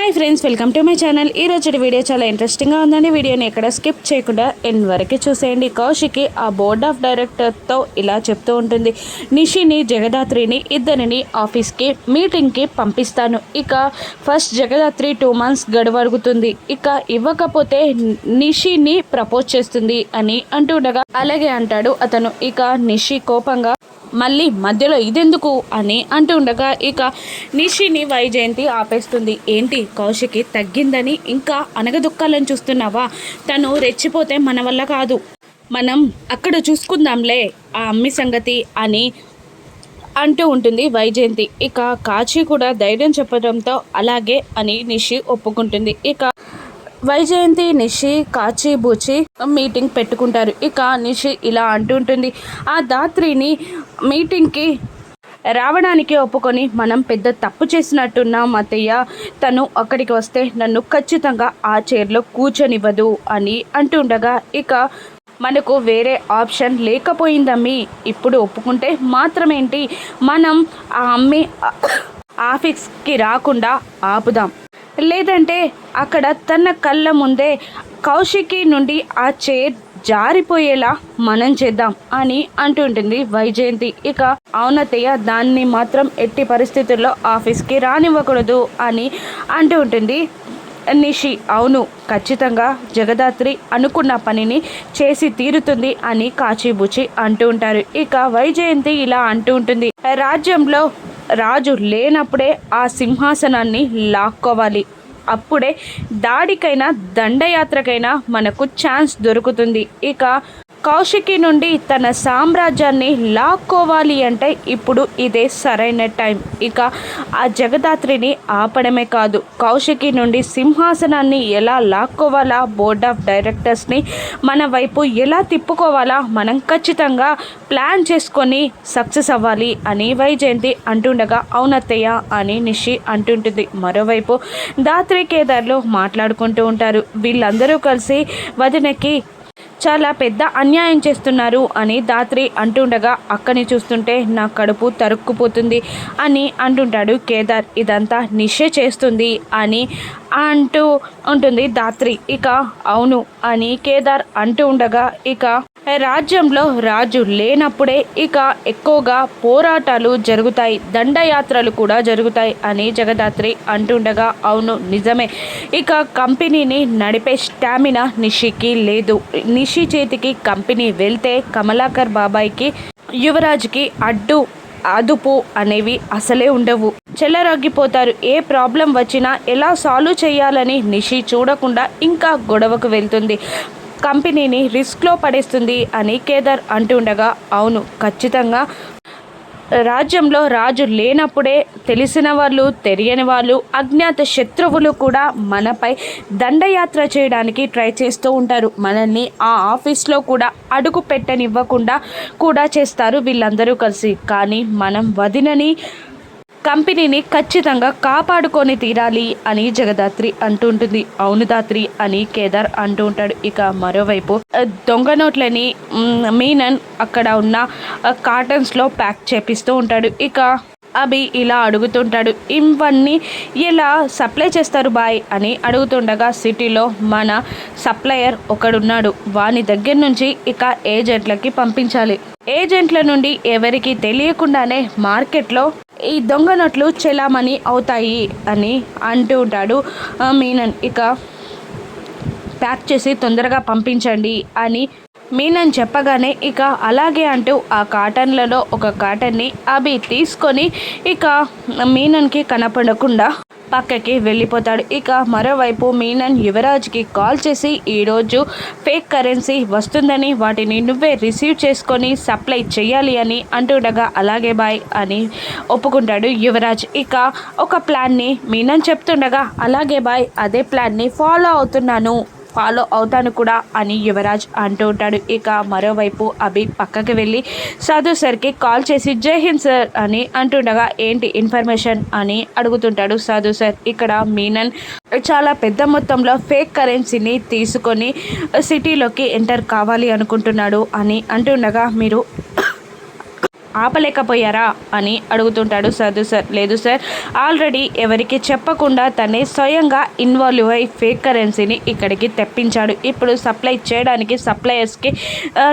Hi friends welcome to my channel. ఈ రోజు video చాలా ఇంట్రెస్టింగ్గా ఉందండి. వీడియోని ఎక్కడ స్కిప్ చేయకుండా ఎండ్ వరకు చూసేయండి. కౌశికి ఆ బోర్డ్ ఆఫ్ డైరెక్టర్తో ఇలా చెప్తూ ఉంటుంది. నిషిని జగదాత్రిని ఇద్దరిని ఆఫీస్కి మీటింగ్కి పంపిస్తాను. ఇక ఫస్ట్ జగదాత్రి టూ మంత్స్ గడువడుగుతుంది. ఇక ఇవ్వకపోతే నిషిని ప్రపోజ్ చేస్తుంది అని అంటుండగా అలాగే అంటాడు అతను. ఇక నిషి కోపంగా మళ్ళీ మధ్యలో ఇదెందుకు అని అంటూ ఉండగా ఇక నిషిని వైజయంతి ఆపేస్తుంది. ఏంటి? కౌశికి తగ్గిందని ఇంకా అనగదుక్కాలని చూస్తున్నావా? తను రెచ్చిపోతే మన వల్ల కాదు. మనం అక్కడ చూసుకుందాంలే ఆ అమ్మి సంగతి అని అంటూ ఉంటుంది వైజయంతి. ఇక కాచి కూడా ధైర్యం చెప్పడంతో అలాగే అని నిషి ఒప్పుకుంటుంది. ఇక వైజయంతి నిషి కాచి బూచి మీటింగ్ పెట్టుకుంటారు. ఇక నిషి ఇలా అంటుంటుంది ఆ దాత్రిని మీటింగ్కి రావడానికి ఒప్పుకొని మనం పెద్ద తప్పు చేసినట్టున్నాం అత్తయ్య తను అక్కడికి వస్తే నన్ను ఖచ్చితంగా ఆ చైర్లో కూర్చొనివ్వదు అని అంటుండగా ఇక మనకు వేరే ఆప్షన్ లేకపోయిందమ్మి. ఇప్పుడు ఒప్పుకుంటే మాత్రమేంటి? మనం ఆ అమ్మి ఆఫీస్కి రాకుండా ఆపుదాం. లేదంటే అక్కడ తన కళ్ళ ముందే కౌశికి నుండి ఆ చైర్ జారిపోయేలా మనం చేద్దాం అని అంటుంటుంది వైజయంతి. ఇక అవునతయ్య దాన్ని మాత్రం ఎట్టి పరిస్థితుల్లో ఆఫీస్కి రానివ్వకూడదు అని అంటూ ఉంటుంది. నిషి అవును ఖచ్చితంగా జగదాత్రి అనుకున్న పనిని చేసి తీరుతుంది అని కాచిబుచి అంటూ ఉంటారు. ఇక వైజయంతి ఇలా అంటూ ఉంటుంది. రాజ్యంలో రాజు లేనప్పుడే ఆ సింహాసనాన్ని లాక్కోవాలి. అప్పుడే దాడికైనా దండయాత్రకైనా మనకు ఛాన్స్ దొరుకుతుంది. ఇక కౌశికి నుండి తన సామ్రాజ్యాన్ని లాక్కోవాలి అంటే ఇప్పుడు ఇదే సరైన టైం. ఇక ఆ జగదాత్రిని ఆపడమే కాదు. కౌశికి నుండి సింహాసనాన్ని ఎలా లాక్కోవాలా బోర్డ్ ఆఫ్ డైరెక్టర్స్ని మన వైపు ఎలా తిప్పుకోవాలా మనం ఖచ్చితంగా ప్లాన్ చేసుకొని సక్సెస్ అవ్వాలి అని వైజయంతి అంటుండగా అవునత్తయ్య అని నిషి అంటుంటుంది. మరోవైపు దాత్రి కేదార్లు మాట్లాడుకుంటూ ఉంటారు. వీళ్ళందరూ కలిసి వదినకి చాలా పెద్ద అన్యాయం చేస్తున్నారు అని దాత్రి అంటుండగా అక్కని చూస్తుంటే నా కడుపు తరుక్కుపోతుంది అని అంటుంటాడు కేదార్. ఇదంతా నిషే చేస్తుంది అని అంటూ ఉంటుంది దాత్రి ఇక అవును అని కేదార్ అంటూ ఉండగా ఇక రాజ్యంలో రాజు లేనప్పుడే ఇక ఎక్కువగా పోరాటాలు జరుగుతాయి దండయాత్రలు కూడా జరుగుతాయి అని జగదాత్రి అంటుండగా అవును నిజమే. ఇక కంపెనీని నడిపే స్టామినా నిషికి లేదు. నిషి చేతికి కంపెనీ వెళ్తే కమలాకర్ బాబాయ్కి యువరాజ్కి అడ్డు అదుపు అనేవి అసలే ఉండవు. చెల్లరగ్గిపోతారు ఏ ప్రాబ్లం వచ్చినా ఎలా సాల్వ్ చేయాలని నిషి చూడకుండా ఇంకా గొడవకు వెళ్తుంది. కంపెనీని రిస్క్లో పడేస్తుంది అని కేదార్ అంటుండగా అవును ఖచ్చితంగా. రాజ్యంలో రాజు లేనప్పుడే తెలిసిన వాళ్ళు తెలియని వాళ్ళు అజ్ఞాత శత్రువులు కూడా మనపై దండయాత్ర చేయడానికి ట్రై చేస్తూ ఉంటారు. మనల్ని ఆ ఆఫీస్లో కూడా అడుగు పెట్టనివ్వకుండా కూడా చేస్తారు వీళ్ళందరూ కలిసి. కానీ మనం వదినని కంపెనీని ఖచ్చితంగా కాపాడుకొని తీరాలి అని జగదాత్రి అంటుంటుంది. అవును దాత్రి అని కేదార్ అంటూ ఉంటాడు. ఇక మరోవైపు దొంగ నోట్లని మీనన్ అక్కడ ఉన్న కార్టన్స్లో ప్యాక్ చేపిస్తూ ఉంటాడు. ఇక అభి ఇలా అడుగుతుంటాడు ఇవన్నీ ఎలా సప్లై చేస్తారు బాయ్? అని అడుగుతుండగా సిటీలో మన సప్లయర్ ఒకడున్నాడు. వాని దగ్గర నుంచి ఇక ఏజెంట్లకి పంపించాలి. ఏజెంట్ల నుండి ఎవరికి తెలియకుండానే మార్కెట్లో ఈ దొంగ నోట్లు చెలామణి అవుతాయి అని అంటూ ఉంటాడు. మీనన్ ఇక ప్యాక్ చేసి తొందరగా పంపించండి అని మీనన్ చెప్పగానే ఇక అలాగే అంటూ ఆ కాటన్లలో ఒక కాటన్ని అవి తీసుకొని ఇక మీనన్కి కనపడకుండా పక్కకి వెళ్ళిపోతాడు. ఇక మరోవైపు మీనన్ యువరాజ్కి కాల్ చేసి ఈరోజు ఫేక్ కరెన్సీ వస్తుందని వాటిని నువ్వే రిసీవ్ చేసుకొని సప్లై చేయాలి అని అంటుండగా అలాగే బాయ్ అని ఒప్పుకుంటాడు యువరాజ్. ఇక ఒక ప్లాన్ని మీనన్ చెప్తుండగా అలాగే బాయ్ అదే ప్లాన్ని ఫాలో అవుతున్నాను. ఫాలో అవుతాను కూడా అని యువరాజ్ అంటూ ఉంటాడు. ఇక మరోవైపు అభి పక్కకి వెళ్ళి సాధు సార్కి కాల్ చేసి జై హింద్ సార్ అని అంటుండగా ఏంటి ఇన్ఫర్మేషన్? అని అడుగుతుంటాడు సాధు సార్. ఇక్కడ మీనన్ చాలా పెద్ద మొత్తంలో ఫేక్ కరెన్సీని తీసుకొని సిటీలోకి ఎంటర్ కావాలి అనుకుంటున్నాడు అని అంటుండగా మీరు ఆపలేకపోయారా అని అడుగుతుంటాడు సర్దు సార్. లేదు సార్ ఆల్రెడీ ఎవరికి చెప్పకుండా తనే స్వయంగా ఇన్వాల్వ్ అయి ఫేక్ కరెన్సీని ఇక్కడికి తెప్పించాడు. ఇప్పుడు సప్లై చేయడానికి సప్లయర్స్కి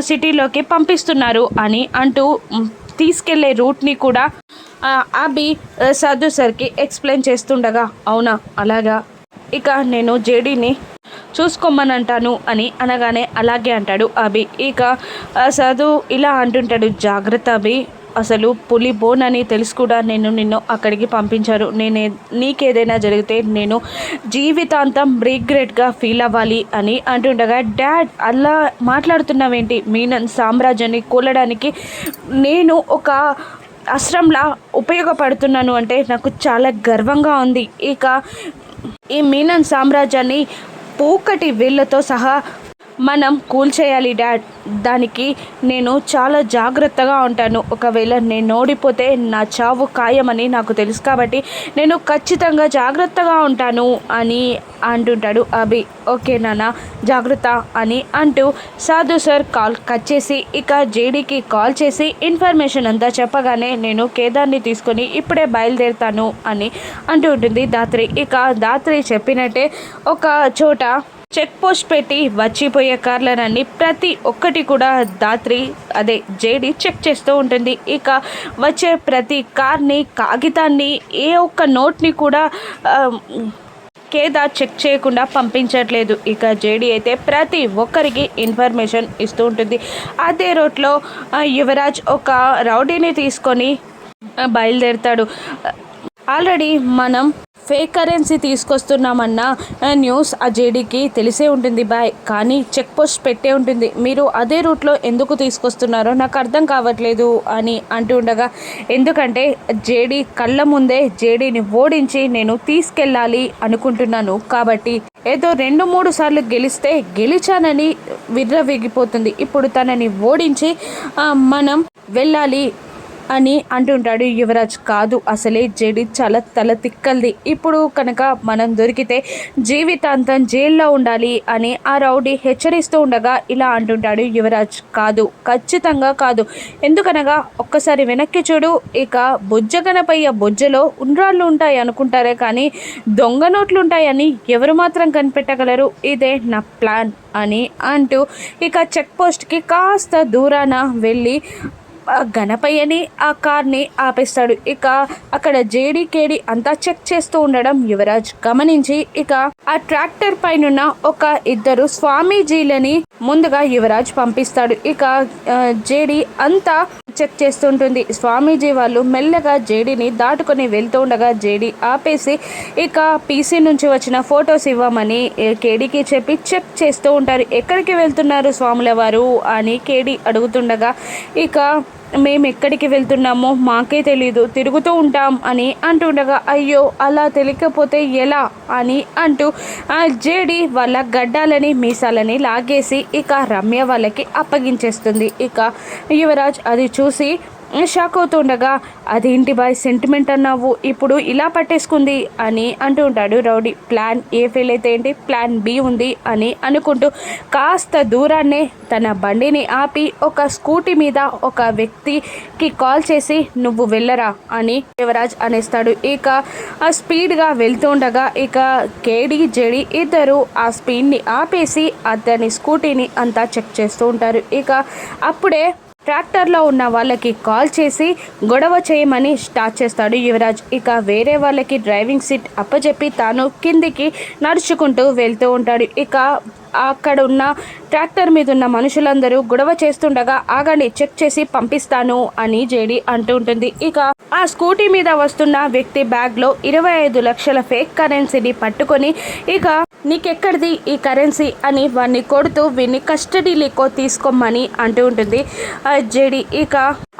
సిటీలోకి పంపిస్తున్నారు అని అంటూ తీసుకెళ్ళే రూట్ని కూడా ఆ, అభి ఆ, సార్కి ఎక్స్ప్లెయిన్ చేస్తుండగా అవునా? అలాగా? ఇక నేను జేడీని చూసుకోమని అంటాను అని అనగానే అలాగే అంటాడు అభి. ఇక ఆ, సదు ఇలా అంటుంటాడు జాగ్రత్త అభి. అసలు పులి బోన్ అని తెలిసి కూడా నేను నిన్ను అక్కడికి పంపించారు. నేను నీకేదైనా జరిగితే నేను జీవితాంతం రిగ్రెట్గా ఫీల్ అవ్వాలి అని అంటుండగా డాడ్ అలా మాట్లాడుతున్నావేంటి? మీనన్ సామ్రాజ్యాన్ని కూలడానికి నేను ఒక అస్త్రంలా ఉపయోగపడుతున్నాను అంటే నాకు చాలా గర్వంగా ఉంది. ఇక ఈ మీనన్ సామ్రాజ్యాన్ని పూకటి వేళ్ళతో సహా మనం కూల్ చేయాలి డాడ్. దానికి నేను చాలా జాగ్రత్తగా ఉంటాను. ఒకవేళ నేను ఓడిపోతే నా చావు ఖాయమని నాకు తెలుసు కాబట్టి నేను ఖచ్చితంగా జాగ్రత్తగా ఉంటాను అని అంటుంటాడు అభి. ఓకే నాన్న జాగ్రత్త అని అంటూ సాధు సార్ కాల్ కట్ చేసి ఇక జేడీకి కాల్ చేసి ఇన్ఫర్మేషన్ అంతా చెప్పగానే నేను కేదార్ని తీసుకొని ఇప్పుడే బయలుదేరుతాను అని అంటూ ఉంటుంది దాత్రి. ఇక దాత్రి చెప్పినట్టే ఒక చోట చెక్ పోస్ట్ పెట్టి వచ్చిపోయే కార్లనన్నీ ప్రతి ఒక్కటి కూడా దాత్రి అదే జేడి చెక్ చేస్తూ ఉంటుంది. ఇక వచ్చే ప్రతి కార్ని కాగితాన్ని ఏ ఒక్క నోట్ని కూడా కేదార్ చెక్ చేయకుండా పంపించట్లేదు. ఇక జేడీ అయితే ప్రతి ఒక్కరికి ఇన్ఫర్మేషన్ ఇస్తూ ఉంటుంది. అదే రోడ్లో యువరాజ్ ఒక రౌడీని తీసుకొని బయలుదేరుతాడు. ఆల్రెడీ మనం ఫేక్ కరెన్సీ తీసుకొస్తున్నామన్న న్యూస్ ఆ జేడీకి తెలిసే ఉంటుంది. బాయ్. కానీ చెక్ పోస్ట్ పెట్టే ఉంటుంది. మీరు అదే రూట్లో ఎందుకు తీసుకొస్తున్నారో నాకు అర్థం కావట్లేదు అని అంటూ ఉండగా ఎందుకంటే జేడీ కళ్ళ ముందే జేడీని ఓడించి నేను తీసుకెళ్ళాలి అనుకుంటున్నాను. కాబట్టి ఏదో రెండు మూడు సార్లు గెలిస్తే గెలిచానని విర్రవీగిపోతుంది. ఇప్పుడు తనని ఓడించి మనం వెళ్ళాలి అని అంటుంటాడు యువరాజ్. కాదు అసలే జేడి చాలా తల తిక్కల్ది. ఇప్పుడు కనుక మనం దొరికితే జీవితాంతం జైల్లో ఉండాలి అని ఆ రౌడీ హెచ్చరిస్తూ ఉండగా ఇలా అంటుంటాడు యువరాజ్. కాదు ఖచ్చితంగా కాదు. ఎందుకనగా ఒక్కసారి వెనక్కి చూడు ఇక బుజ్జగనపయ్య బుజ్జలో ఉండ్రాళ్ళు ఉంటాయి అనుకుంటారే కానీ దొంగ నోట్లు ఉంటాయని ఎవరు మాత్రం కనిపెట్టగలరు? ఇదే నా ప్లాన్ అని అంటూ ఇక చెక్ పోస్ట్కి కాస్త దూరాన వెళ్ళి గణపయ్యని ఆ కార్ని ఆపేస్తాడు. ఇక అక్కడ జేడి కేడి అంతా చెక్ చేస్తూ ఉండడం యువరాజ్ గమనించి ఇక ఆ ట్రాక్టర్ పైనున్న ఒక ఇద్దరు స్వామీజీలని ముందుగా యువరాజ్ పంపిస్తాడు. ఇక ఆ, జేడి అంతా చెక్ చేస్తుంటుంది. స్వామీజీ వాళ్ళు మెల్లగా జేడీని దాటుకొని వెళ్తూ ఉండగా జేడీ ఆపేసి ఇక పీసీ నుంచి వచ్చిన ఫొటోస్ ఇవ్వమని కేడీకి చెప్పి చెక్ చేస్తూ ఉంటారు. ఎక్కడికి వెళ్తున్నారు స్వాముల వారు? అని కేడీ అడుగుతుండగా ఇక మేము ఎక్కడికి వెళ్తున్నామో మాకే తెలీదు తిరుగుతూ ఉంటాం అని అంటుండగా అయ్యో అలా తెలియకపోతే ఎలా అని అంటూ ఆ జేడి వాళ్ళ గడ్డాలని మీసాలని లాగేసి ఇక రమ్య వాళ్ళకి అప్పగించేస్తుంది. ఇక యువరాజ్ అది చూసి షాక్ అవుతుండగా అదేంటి బాయ్ సెంటిమెంట్ అన్నావు? ఇప్పుడు ఇలా పట్టేసుకుంది అని అంటూ ఉంటాడు రౌడీ. ప్లాన్ ఏ ఫెయిల్ అయితే ఏంటి? ప్లాన్ బి ఉంది అని అనుకుంటూ కాస్త దూరాన్నే తన బండిని ఆపి ఒక స్కూటీ మీద ఒక వ్యక్తికి కాల్ చేసి నువ్వు వెళ్ళరా అని యువరాజ్ అనేస్తాడు. ఇక ఆ స్పీడ్గా వెళ్తూ ఉండగా ఇక కేడి జెడి ఇద్దరు ఆ స్పీడ్ని ఆపేసి అతని స్కూటీని అంతా చెక్ చేస్తూ ఉంటారు. ఇక అప్పుడే ట్రాక్టర్లో ఉన్న వాళ్ళకి కాల్ చేసి గొడవ చేయమని స్టార్ట్ చేస్తాడు యువరాజ్. ఇక వేరే వాళ్ళకి డ్రైవింగ్ సీట్ అప్పచెప్పి తాను కిందికి నడుచుకుంటూ వెళ్తూ ఉంటాడు. ఇక అక్కడ ఉన్న ట్రాక్టర్ మీద ఉన్న మనుషులందరూ గొడవ చేస్తుండగా ఆగండి చెక్ చేసి పంపిస్తాను అని జేడి అంటూ ఉంటుంది. ఇక ఆ స్కూటీ మీద వస్తున్న వ్యక్తి బ్యాగ్లో ఇరవై ఐదు లక్షల ఫేక్ కరెన్సీని పట్టుకొని ఇక నీకెక్కడిది ఈ కరెన్సీ అని వాడిని కొడుతూ వీడిని కస్టడీలీకో తీసుకోమని అంటూ ఉంటుంది. ఆ జేడి ఇక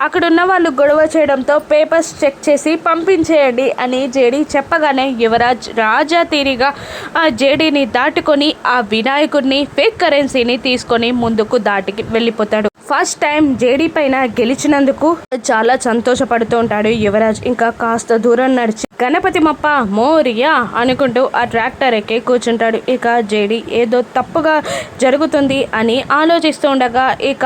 అక్కడ ఉన్న వాళ్ళు గొడవ చేయడంతో పేపర్స్ చెక్ చేసి పంపించేయండి అని జేడి చెప్పగానే యువరాజ్ రాజా తీరిగా ఆ జేడీని దాటుకొని ఆ వినాయకుడిని ఫేక్ కరెన్సీని తీసుకొని ముందుకు దాటికి వెళ్ళిపోతాడు. ఫస్ట్ టైం జేడీ పైన గెలిచినందుకు చాలా సంతోషపడుతూ ఉంటాడు యువరాజ్. ఇంకా కాస్త దూరం నడిచి గణపతి మప్ప మోరియా అనుకుంటూ ఆ ట్రాక్టర్ ఎక్కి కూర్చుంటాడు. ఇక జేడీ ఏదో తప్పుగా జరుగుతుంది అని ఆలోచిస్తూ ఉండగా ఇక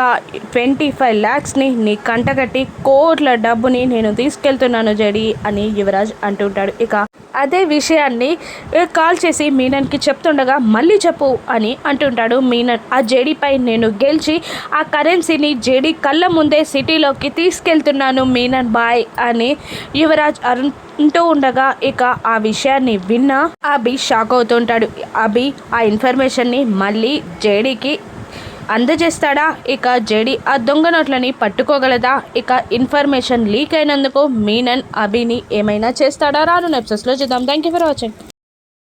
ట్వంటీ ఫైవ్ ల్యాక్స్ని నీ కంటగట్టి కోట్ల డబ్బుని నేను తీసుకెళ్తున్నాను జేడీ అని యువరాజ్ అంటుంటాడు ఇక అదే విషయాన్ని కాల్ చేసి మీనన్కి చెప్తుండగా మళ్ళీ చెప్పు అని అంటుంటాడు మీనన్. ఆ జేడీపై నేను గెలిచి ఆ కరెన్సీని జేడీ కళ్ళ ముందే సిటీలోకి తీసుకెళ్తున్నాను మీనన్ బాయ్ అని యువరాజ్ అరుణ్ అంటూ ఉండగా ఇక ఆ విషయాన్ని విన్న అభి షాక్ అవుతుంటాడు. అభి ఆ ఇన్ఫర్మేషన్ని మళ్ళీ జేడీకి అందజేస్తాడా? ఇక జేడీ ఆ దొంగ నోట్లని పట్టుకోగలదా? ఇక ఇన్ఫర్మేషన్ లీక్ అయినందుకు మీనన్ అభిని ఏమైనా చేస్తాడా? రాను నెప్సెస్లో చూద్దాం. Thank you for watching